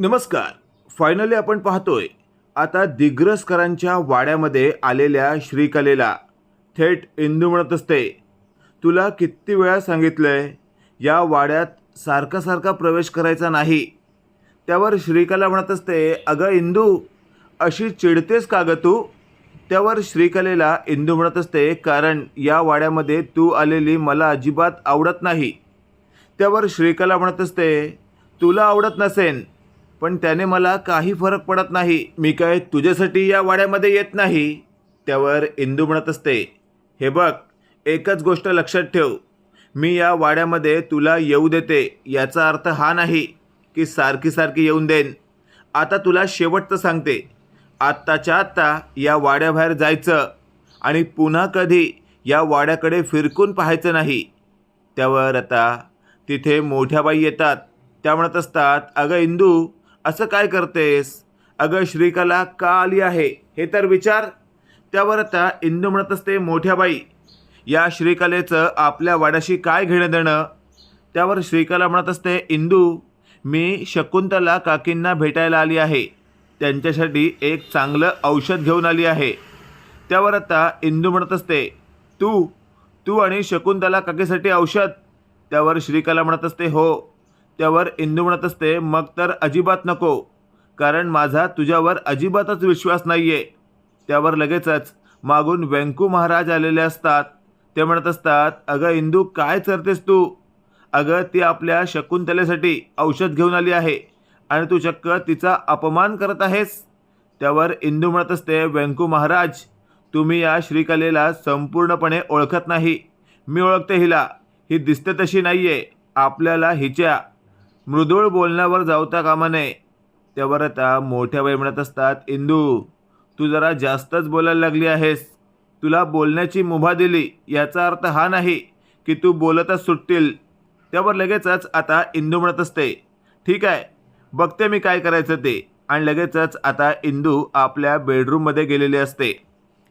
नमस्कार. फायनली आपण पाहतोय आता दिग्रसकरांच्या वाड्यामध्ये आलेल्या श्रीकलेला. थेट इंदू म्हणत असते तुला किती वेळा सांगितलंय या वाड्यात सारखा सारखा प्रवेश करायचा नाही. त्यावर श्रीकला म्हणत असते अगं इंदू अशी चिडतेस का गं तू? त्यावर श्रीकलेला इंदू म्हणत असते कारण या वाड्यामध्ये तू आलेली मला अजिबात आवडत नाही. त्यावर श्रीकला म्हणत असते तुला आवडत नसेन पण त्याने मला काही फरक पडत नाही. मी काय तुझ्यासाठी या वाड्यामध्ये येत नाही? त्यावर इंदू म्हणत असते हे बघ एकच गोष्ट लक्षात ठेव. मी या वाड्यामध्ये तुला येऊ देते याचा अर्थ हा नाही की सारखी सारखी येऊन देईन. आता तुला शेवटचं सांगते. आत्ताच्या आत्ता या वाड्याबाहेर जायचं आणि पुन्हा कधी या वाड्याकडे फिरकून पाहायचं नाही. त्यावर आता तिथे मोठ्या बाई येतात. त्या म्हणत असतात अगं इंदू असं काय करतेस? अगं श्रीकला का आली आहे? हे तर विचार. त्यावर आता इंदू म्हणत असते मोठ्या बाई या श्रीकलेचं आपल्या वाड्याशी काय घेणं देणं? त्यावर श्रीकला म्हणत असते इंदू मी शकुंतला काकींना भेटायला आली आहे. त्यांच्यासाठी एक चांगलं औषध घेऊन आली आहे. त्यावर आता इंदू म्हणत असते तू तू आणि शकुंतला काकीसाठी औषध. त्यावर श्रीकला म्हणत असते हो त्यावर इंदू म्हणत असते मग तर अजिबात नको कारण माझा तुझ्यावर अजिबातच विश्वास नाही आहे त्यावर लगेचच मागून व्यंकू महाराज आलेले असतात. ते म्हणत असतात अगं इंदू काय चरतेस तू? अगं ती आपल्या शकुंतलेसाठी औषध घेऊन आली आहे आणि तू चक्क तिचा अपमान करत आहेस. त्यावर इंदू म्हणत असते व्यंकू महाराज तुम्ही या श्रीकलेला संपूर्णपणे ओळखत नाही. मी ओळखते हिला. ही दिसते तशी नाही आहे आपल्याला हिच्या मृदूळ बोलण्यावर जावता कामा नये. त्यावर आता मोठ्या बाई म्हणत असतात इंदू तू जरा जास्तच बोलायला लागली आहेस. तुला बोलण्याची मुभा दिली याचा अर्थ हा नाही की तू बोलतच सुटतील. त्यावर लगेचच आता इंदू म्हणत असते ठीक आहे बघते मी काय करायचं ते. आणि लगेचच आता इंदू आपल्या बेडरूममध्ये गेलेली असते.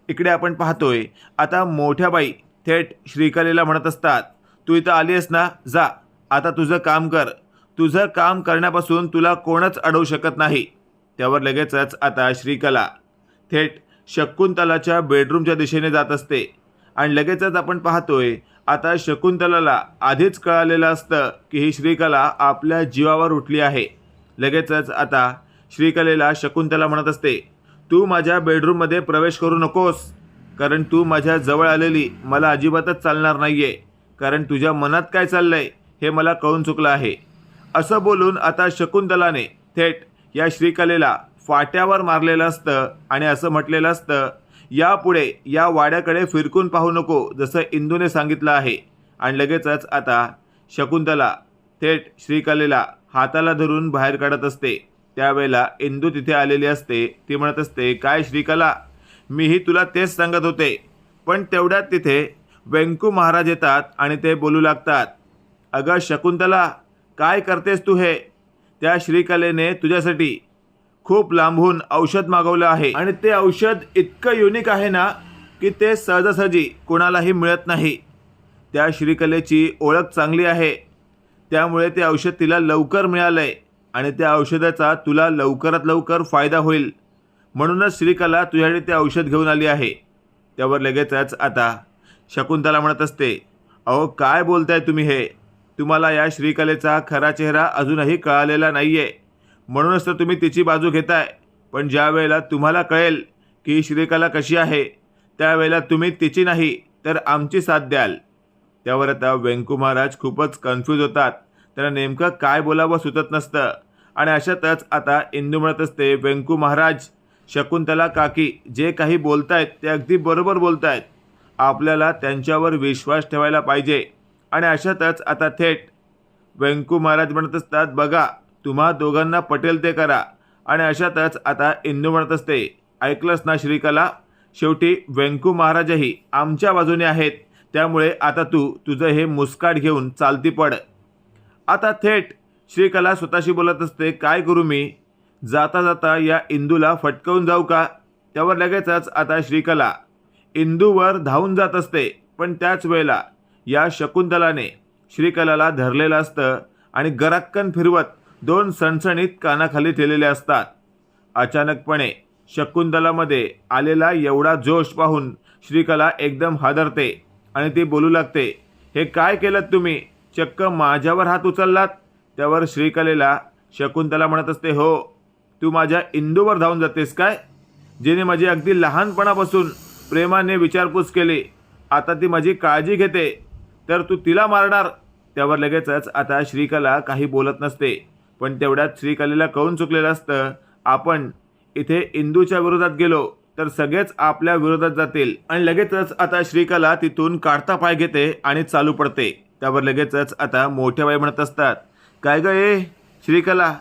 इकडे आपण पाहतोय आता मोठ्या बाई थेट श्रीकलेला म्हणत असतात तू इथं आली आहेस ना? जा आता तुझं काम कर. तुझं काम करण्यापासून तुला कोणच अडवू शकत नाही. त्यावर लगेचच आता श्रीकला थेट शकुंतलाच्या बेडरूमच्या दिशेने जात असते. आणि लगेचच आपण पाहतोय आता शकुंतलाला आधीच कळालेलं असतं की ही श्रीकला आपल्या जीवावर उठली आहे. लगेचच आता श्रीकलेला शकुंतला म्हणत असते तू माझ्या बेडरूममध्ये प्रवेश करू नकोस. कारण तू माझ्या जवळ आलेली मला अजिबातच चालणार नाही आहे कारण तुझ्या मनात काय चाललंय हे मला कळून चुकलं आहे. असं बोलून आता शकुंतलाने थेट या श्रीकलेला फाट्यावर मारलेलं असतं आणि असं म्हटलेलं असतं यापुढे या वाड्याकडे फिरकून पाहू नको जसं इंदूने सांगितलं आहे. आणि लगेचच आता शकुंतला थेट श्रीकलेला हाताला धरून बाहेर काढत असते. त्यावेळेला इंदू तिथे आलेली असते. ती म्हणत असते काय श्रीकला मीही तुला तेच सांगत होते. पण तेवढ्यात तिथे व्यंकू महाराज येतात आणि ते बोलू लागतात अगं शकुंतला काय करतेस तू हे? त्या श्रीकलेने तुझ्यासाठी खूप लांबून औषध मागवलं आहे. आणि ते औषध इतकं युनिक आहे ना की ते सहजासहजी कोणालाही मिळत नाही. त्या श्रीकलेची ओळख चांगली आहे. त्यामुळे ते औषध तिला लवकर मिळालं आहे आणि त्या औषधाचा तुला लवकरात लवकर फायदा होईल. म्हणूनच श्रीकला तुझ्याकडे ते औषध घेऊन आली आहे. त्यावर लगेचच आता शकुंतला म्हणत असते अहो काय बोलताय तुम्ही हे? तुम्हाला या श्रीकलेचा खरा चेहरा अजूनही कळालेला नाही आहे म्हणूनच तर तुम्ही तिची बाजू घेताय. पण ज्या वेळेला तुम्हाला कळेल की श्रीकला कशी आहे त्यावेळेला तुम्ही तिची नाही तर आमची साथ द्याल. त्यावर आता व्यंकू महाराज खूपच कन्फ्यूज होतात. त्यांना नेमकं काय बोलावं सुचत नसतं. आणि अशातच आता इंदू म्हणत असते व्यंकू महाराज शकुंतला काकी जे काही बोलतायत ते अगदी बरोबर बोलतायत. आपल्याला त्यांच्यावर विश्वास ठेवायला पाहिजे. आणि अशातच आता थेट व्यंकू महाराज म्हणत असतात बघा तुम्हा दोघांना पटेल ते करा. आणि अशातच आता इंदू म्हणत असते ऐकलंच ना श्रीकला? शेवटी व्यंकू महाराजही आमच्या बाजूने आहेत त्यामुळे आता तू तुझं हे मुस्काट घेऊन चालती पड. आता थेट श्रीकला स्वतःशी बोलत असते काय करू मी? जाता जाता या इंदूला फटकवून जाऊ का? त्यावर लगेचच आता श्रीकला इंदूवर धावून जात असते पण त्याच वेळेला या शकुंतलाने श्रीकलाला धरलेलं असतं आणि गराक्कन फिरवत दोन सणसणीत कानाखाली ठेलेले असतात. अचानकपणे शकुंतलामध्ये आलेला एवढा जोश पाहून श्रीकला एकदम हादरते आणि ती बोलू लागते हे काय केलं तुम्ही? चक्क माझ्यावर हात उचललात? त्यावर श्रीकलेला शकुंतला म्हणत असते हो तू माझ्या इंदूवर धावून जातेस काय? जिने माझी अगदी लहानपणापासून प्रेमाने विचारपूस केली आता ती माझी काळजी घेते तर तू तिला मारणार. त्यावर लगेचच आता श्रीकला काही बोलत नसते. पण तेवढ्यात श्रीकलेला कळून चुकलेलं असतं? आपण इथे इंदूच्या विरोधात गेलो तर सगळेच आपल्या विरोधात जातील. आणि लगेचच आता श्रीकला तिथून काढता पाय घेते आणि चालू पडते. त्यावर लगेचच आता मोठ्या बाई म्हणत असतात काय ग ए श्रीकला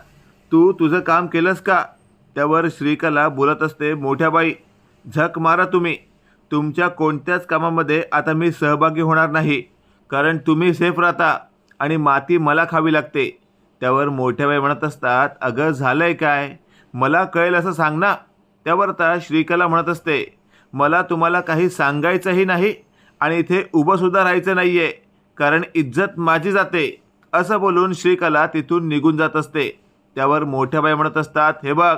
तू तुझं काम केलंस का? त्यावर श्रीकला बोलत असते मोठ्या बाई झक मारा तुम्ही. तुमच्या कोणत्याच कामामध्ये आता मी सहभागी होणार नाही. कारण तुम्ही सेफ राहता आणि माती मला खावी लागते. त्यावर मोठ्या बाई म्हणत असतात अगं झालं आहे काय? मला कळेल असं सांग ना. त्यावर आता श्रीकला म्हणत असते मला तुम्हाला काही सांगायचंही नाही आणि इथे उभंसुद्धा राहायचं नाही आहे कारण इज्जत माझी जाते. असं बोलून श्रीकला तिथून निघून जात असते. त्यावर मोठ्या बाई म्हणत असतात हे बघ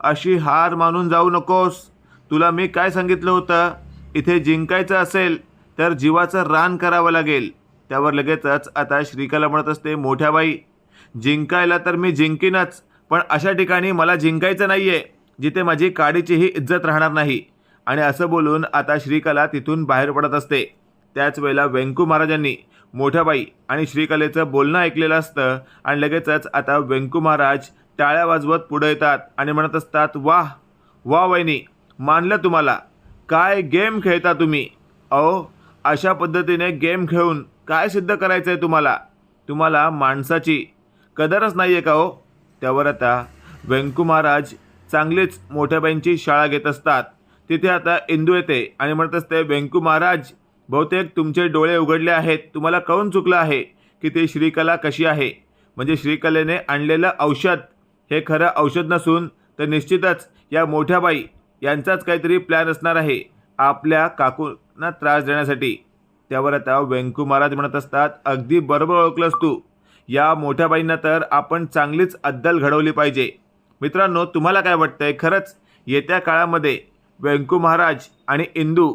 अशी हार मानून जाऊ नकोस. तुला मी काय सांगितलं होतं? इथे जिंकायचं असेल तर जीवाचं रान करावं लागेल. त्यावर लगेचच आता श्रीकला म्हणत असते मोठ्या बाई जिंकायला तर मी जिंकीनच पण अशा ठिकाणी मला जिंकायचं नाही आहे जिथे माझी काडीचीही इज्जत राहणार नाही. आणि असं बोलून आता श्रीकला तिथून बाहेर पडत असते. त्याच वेळेला व्यंकू महाराजांनी मोठ्याबाई आणि श्रीकलेचं बोलणं ऐकलेलं असतं आणि लगेचच आता व्यंकू महाराज टाळ्या वाजवत पुढे येतात आणि म्हणत असतात वाह वा वहिनी मानलं तुम्हाला. काय गेम खेळता तुम्ही. अहो अशा पद्धतीने गेम खेळून काय सिद्ध करायचं आहे तुम्हाला? तुम्हाला माणसाची कदरच नाही आहे का हो? त्यावर आता व्यंकू महाराज चांगलीच मोठ्याबाईंची शाळा घेत असतात. तिथे आता इंदू येते आणि म्हणत असते व्यंकू महाराज बहुतेक तुमचे डोळे उघडले आहेत. तुम्हाला कळून चुकलं आहे की ती श्रीकला कशी आहे? म्हणजे श्रीकलेने आणलेलं औषध. हे खरं औषध नसून तर निश्चितच या मोठ्याबाई यांचाच काहीतरी प्लॅन असणार आहे. आपल्या काकूंना त्रास देण्यासाठी. त्यावर आता व्यंकू महाराज म्हणत असतात अगदी बरोबर ओळखलंस तू. या मोठ्या बाईंना तर आपण चांगलीच अद्दल घडवली पाहिजे. मित्रांनो तुम्हाला काय वाटतंय? खरंच येत्या काळामध्ये व्यंकू महाराज आणि इंदू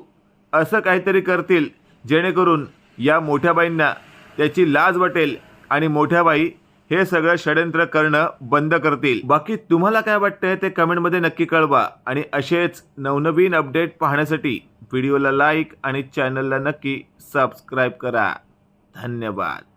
असं काहीतरी करतील जेणेकरून या मोठ्या बाईंना त्याची लाज वाटेल आणि मोठ्या बाई हे सगळं षडयंत्र करणं बंद करतील. बाकी तुम्हाला काय वाटतंय ते कमेंटमध्ये नक्की कळवा. आणि असेच नवनवीन अपडेट पाहण्यासाठी व्हिडिओला लाईक आणि चॅनलला नक्की सबस्क्राईब करा. धन्यवाद.